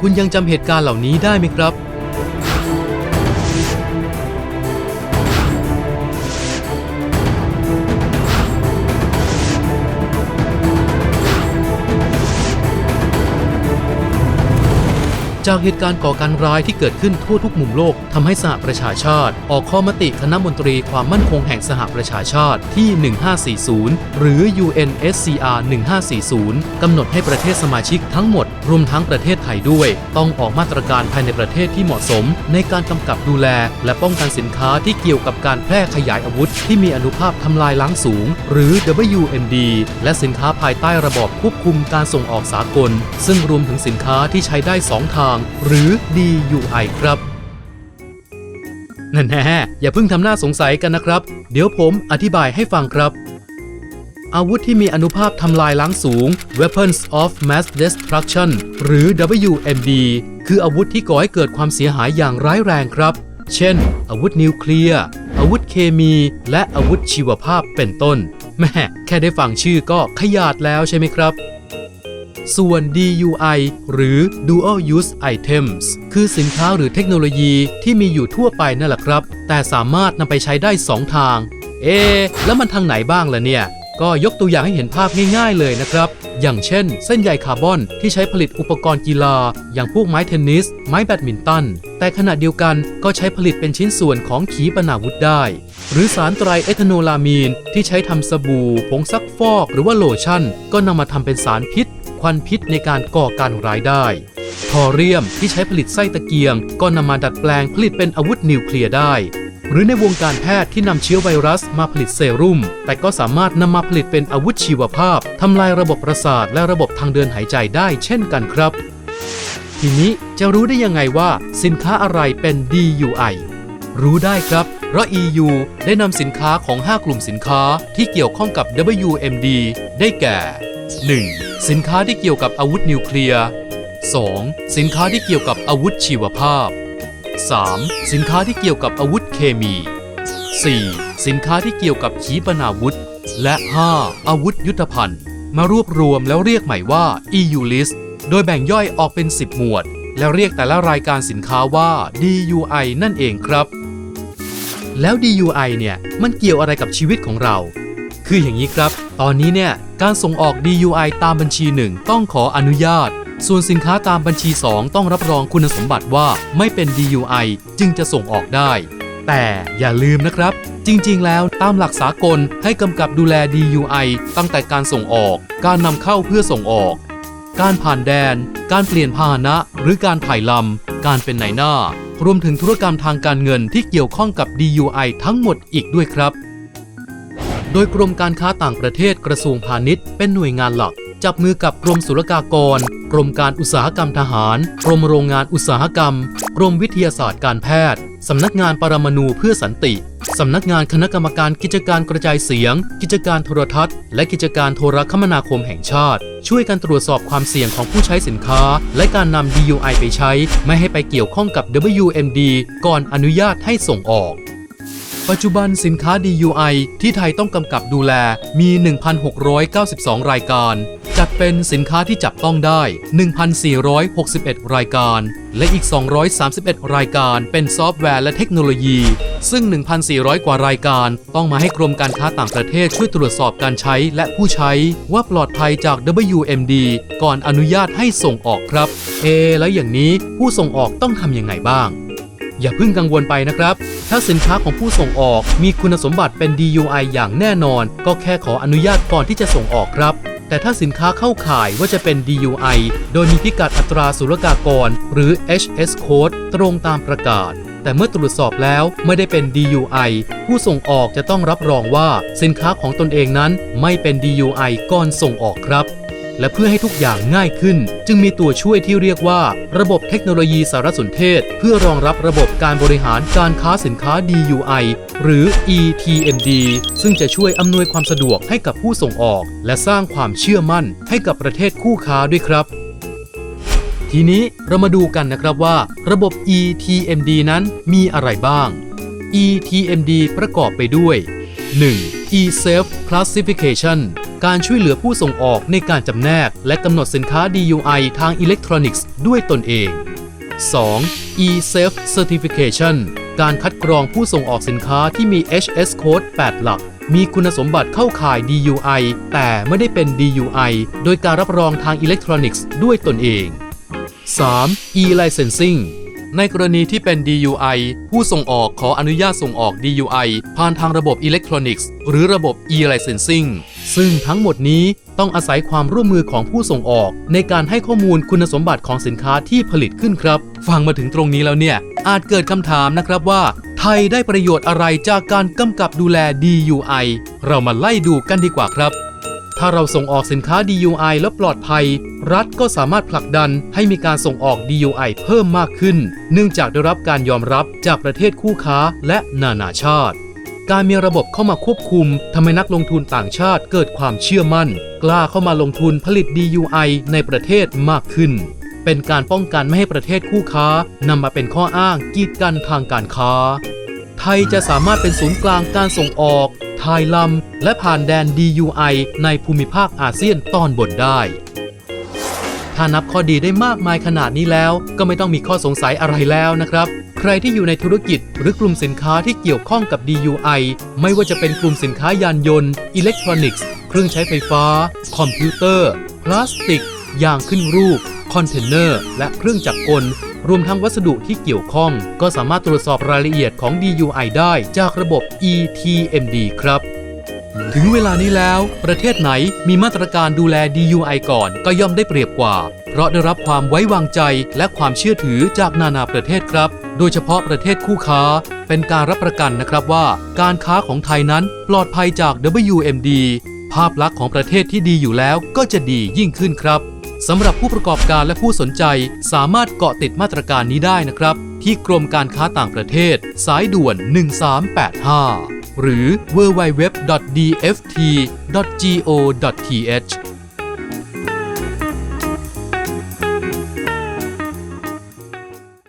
คุณยังจำเหตุการณ์เหล่านี้ได้ไหมครับ จากเหตุการณ์ก่อการร้ายที่เกิดขึ้นทั่วทุกมุมโลกทำให้สหประชาชาติ ออกข้อมติคณะมนตรีความมั่นคงแห่งสหประชาชาติที่ 1540 หรือ UNSCR 1540กำหนดให้ประเทศสมาชิกทั้งหมด รวมทั้งประเทศไทยด้วย ต้องออกมาตรการภายในประเทศที่เหมาะสม ในการกำกับดูแล และป้องกันสินค้าที่เกี่ยวกับการแพร่ขยายอาวุธ ที่มีอนุภาพทำลายล้างสูง หรือ WMD และสินค้าภายใต้ระบอบควบคุมการส่งออกสากล ซึ่งรวมถึงสินค้าที่ใช้ได้ 2 ทางหรือ DUI ครับนั่นแน่อย่าเพิ่งทำหน้าสงสัยกันนะครับ เดี๋ยวผมอธิบายให้ฟังครับ อาวุธที่มีอนุภาพทำลายล้างสูง Weapons of Mass Destruction หรือ WMD คืออาวุธที่ก่อให้เกิดความเสียหายอย่างร้ายแรงครับ เช่น อาวุธนิวเคลียร์ อาวุธเคมี และอาวุธชีวภาพเป็นต้น แม่แค่ได้ฟังชื่อก็ขยาดแล้วใช่ไหมครับ ส่วน DUI หรือ Dual Use Items คือสินค้าหรือเทคโนโลยีที่มีอยู่ทั่วไปนั่นแหละครับ แต่สามารถนำไปใช้ได้ 2 ทาง เอ แล้วมันทางไหนบ้างล่ะเนี่ย ก็ยกตัวอย่างให้เห็นภาพง่ายๆเลยนะครับ อย่างเช่น เส้นใยคาร์บอนที่ใช้ผลิตอุปกรณ์กีฬา อย่างพวกไม้เทนนิส ไม้แบดมินตัน แต่ขณะเดียวกันก็ใช้ผลิตเป็นชิ้นส่วนของขีปนาวุธได้ หรือสารไตรเอทานอลามีนที่ใช้ทำสบู่ ผงซักฟอก หรือว่าโลชั่น ก็นำมาทำเป็นสารพิษ ควันพิษในการก่อการร้ายได้ ทอเรียมที่ใช้ผลิตไส้ตะเกียง ก็นำมาดัดแปลงผลิตเป็นอาวุธนิวเคลียร์ได้ หรือในวงการแพทย์ที่นำเชื้อไวรัสมาผลิตเซรุ่ม แต่ก็สามารถนำมาผลิตเป็นอาวุธชีวภาพทำลายระบบประสาทและระบบทางเดินหายใจได้ เช่นกันครับ ทีนี้จะรู้ได้ยังไงว่าสินค้าอะไรเป็น DUI รู้ได้ครับเพราะ EU ได้นำสินค้าของ 5 กลุ่มสินค้าที่เกี่ยวข้องกับ WMD ได้แก่ 1. สินค้าที่เกี่ยวกับอาวุธนิวเคลียร์ 2. สินค้าที่เกี่ยวกับอาวุธชีวภาพ 3. สินค้าที่เกี่ยวกับอาวุธเคมี 4. สินค้าที่เกี่ยวกับขีปนาวุธ และ 5. อาวุธยุทธภัณฑ์ มารวบรวมแล้วเรียกใหม่ว่า EU List โดยแบ่งย่อยออกเป็น 10 หมวด แล้วเรียกแต่ละรายการสินค้าว่า DUI นั่นเองครับ แล้ว DUI เนี่ย มันเกี่ยวอะไรกับชีวิตของเรา คืออย่างนี้ครับ ตอนนี้เนี่ยการส่งออก DUI ตามบัญชี 1 ต้องขออนุญาต ส่วนสินค้าตามบัญชี 2 ต้องรับรองคุณสมบัติว่าไม่เป็น DUI จึงจะส่งออกได้ แต่อย่าลืมนะครับ จริงๆ แล้วตามหลักสากลให้กำกับดูแล DUI ตั้งแต่การส่งออก การนำเข้าเพื่อส่งออก การผ่านแดน การเปลี่ยนพาหนะ หรือการถ่ายลำการเป็นนายหน้ารวมถึงธุรกรรมทางการเงินที่เกี่ยวข้องกับ DUI ทั้งหมดอีกด้วยครับ โดยกรมการค้าต่างประเทศกระทรวงพาณิชย์เป็นหน่วยงานหลัก จับมือกับกรมศุลกากร กรมการอุตสาหกรรมทหาร กรมโรงงานอุตสาหกรรม กรมวิทยาศาสตร์การแพทย์ สำนักงานปรมาณูเพื่อสันติ สำนักงานคณะกรรมการกิจการกระจายเสียง กิจการโทรทัศน์ และกิจการโทรคมนาคมแห่งชาติ ช่วยกันตรวจสอบความเสี่ยงของผู้ใช้สินค้า และการนำ DUI ไปใช้ ไม่ให้ไปเกี่ยวข้องกับ WMD ก่อนอนุญาตให้ส่งออก ปัจจุบันสินค้า DUI ที่ไทยต้องกำกับดูแลมี 1,692 รายการ จัดเป็นสินค้าที่จับต้องได้ 1,461 รายการ และอีก 231 รายการเป็นซอฟต์แวร์และเทคโนโลยี ซึ่ง 1,400 กว่ารายการต้องมาให้กรมการค้าต่างประเทศช่วยตรวจสอบการใช้และผู้ใช้ว่าปลอดภัยจาก WMD ก่อนอนุญาตให้ส่งออกครับ เอ แล้วอย่างนี้ผู้ส่งออกต้องทำยังไงบ้าง อย่าเพิ่งกังวลไปนะครับ ถ้าสินค้าของผู้ส่งออกมีคุณสมบัติเป็น DUI อย่างแน่นอน ก็แค่ขออนุญาตก่อนที่จะส่งออกครับ แต่ถ้าสินค้าเข้าข่ายว่าจะเป็น DUI โดยมีพิกัดอัตราศุลกากร หรือ HS code ตรงตามประกาศ แต่เมื่อตรวจสอบแล้วไม่ได้เป็น DUI ผู้ส่งออกจะต้องรับรองว่าสินค้าของตนเองนั้นไม่เป็น DUI ก่อนส่งออกครับ และเพื่อให้ทุกอย่างง่ายขึ้น จึงมีตัวช่วยที่เรียกว่า ระบบเทคโนโลยีสารสนเทศ เพื่อรองรับระบบการบริหารการค้าสินค้า DUI หรือ ETMD ซึ่งจะช่วยอำนวยความสะดวกให้กับผู้ส่งออก และสร้างความเชื่อมั่นให้กับประเทศคู่ค้าด้วยครับทีนี้เรามาดูกันนะครับว่า ระบบ ETMD นั้นมีอะไรบ้าง ETMD ประกอบไปด้วย 1. e-safe classification การช่วยเหลือผู้ส่งออกในการจำแนก และกำหนดสินค้า DUI ทางอิเล็กทรอนิกส์ด้วยตนเอง 2. e-safe certification การคัดกรองผู้ส่งออกสินค้าที่มี HS code 8 หลัก มีคุณสมบัติเข้าข่าย DUI แต่ไม่ได้เป็น DUI โดยการรับรองทางอิเล็กทรอนิกส์ด้วยตนเอง 3. e-licensing ในกรณีที่เป็น DUI ผู้ส่งออกขออนุญาตส่งออก DUI ผ่านทางระบบอิเล็กทรอนิกส์ หรือระบบ e-licensing ซึ่งทั้งหมดนี้ต้องอาศัยความร่วมมือของผู้ส่งออก ในการให้ข้อมูลคุณสมบัติของสินค้าที่ผลิตขึ้นครับ ฟังมาถึงตรงนี้แล้วเนี่ย อาจเกิดคำถามนะครับว่า ไทยได้ประโยชน์อะไรจากการกำกับดูแล DUI เรามาไล่ดูกันดีกว่าครับ ถ้าเราส่งออกสินค้า DUI แล้วปลอดภัย รัฐก็สามารถผลักดันให้มีการส่งออก DUI เพิ่มมากขึ้น เนื่องจากได้รับการยอมรับจากประเทศคู่ค้าและนานาชาติ การมีระบบเข้ามาควบคุมทำให้นักลงทุนต่างชาติเกิดความเชื่อมั่น กล้าเข้ามาลงทุนผลิต DUI ในประเทศมากขึ้น เป็นการป้องกันไม่ให้ประเทศคู่ค้านำมาเป็นข้ออ้างกีดกันทางการค้า ไทยจะสามารถเป็นศูนย์กลางการส่งออก ทายลำ และผ่านแดน DUI ในภูมิภาคอาเซียนตอนบนได้ ถ้านับข้อดีได้มากมายขนาดนี้แล้ว ก็ไม่ต้องมีข้อสงสัยอะไรแล้วนะครับ ใครที่อยู่ในธุรกิจหรือกลุ่มสินค้าที่เกี่ยวข้องกับ DUI ไม่ว่าจะเป็นกลุ่มสินค้ายานยนต์ อิเล็กทรอนิกส์ เครื่องใช้ไฟฟ้า คอมพิวเตอร์ พลาสติกยางขึ้นรูป คอนเทนเนอร์ และเครื่องจักรกล รวมทั้งวัสดุที่เกี่ยวข้อง ก็สามารถตรวจสอบรายละเอียดของ DUI ได้จากระบบ ETMD ครับถึงเวลานี้แล้ว ประเทศไหนมีมาตรการดูแล DUI ก่อนก็ย่อมได้เปรียบกว่า เพราะได้รับความไว้วางใจและความเชื่อถือจากนานาประเทศครับ โดยเฉพาะประเทศคู่ค้า เป็นการรับประกันนะครับว่า การค้าของไทยนั้นปลอดภัยจาก WMD ภาพลักษณ์ของประเทศที่ดีอยู่แล้วก็จะดียิ่งขึ้นครับ สำหรับผู้ประกอบการและผู้สนใจสามารถเกาะติดมาตรการนี้ได้นะครับ ที่กรมการค้าต่างประเทศ สายด่วน 1385 หรือ www.dft.go.th